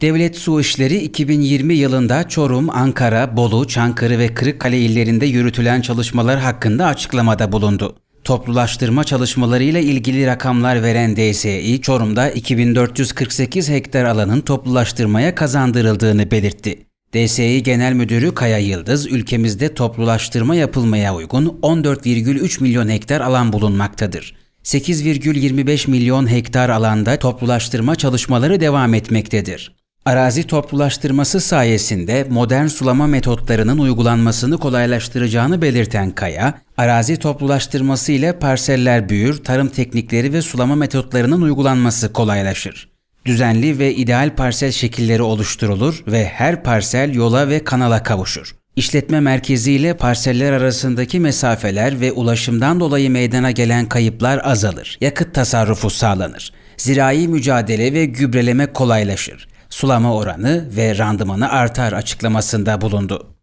Devlet Su İşleri 2020 yılında Çorum, Ankara, Bolu, Çankırı ve Kırıkkale illerinde yürütülen çalışmalar hakkında açıklamada bulundu. Toplulaştırma çalışmalarıyla ilgili rakamlar veren DSİ, Çorum'da 2448 hektar alanın toplulaştırmaya kazandırıldığını belirtti. DSİ Genel Müdürü Kaya Yıldız, ülkemizde toplulaştırma yapılmaya uygun 14,3 milyon hektar alan bulunmaktadır. 8,25 milyon hektar alanda toplulaştırma çalışmaları devam etmektedir. Arazi toplulaştırması sayesinde modern sulama metotlarının uygulanmasını kolaylaştıracağını belirten Kaya, arazi toplulaştırması ile parseller büyür, tarım teknikleri ve sulama metotlarının uygulanması kolaylaşır. Düzenli ve ideal parsel şekilleri oluşturulur ve her parsel yola ve kanala kavuşur. İşletme merkezi ile parseller arasındaki mesafeler ve ulaşımdan dolayı meydana gelen kayıplar azalır. Yakıt tasarrufu sağlanır. Zirai mücadele ve gübreleme kolaylaşır. Sulama oranı ve randımanı artar açıklamasında bulundu.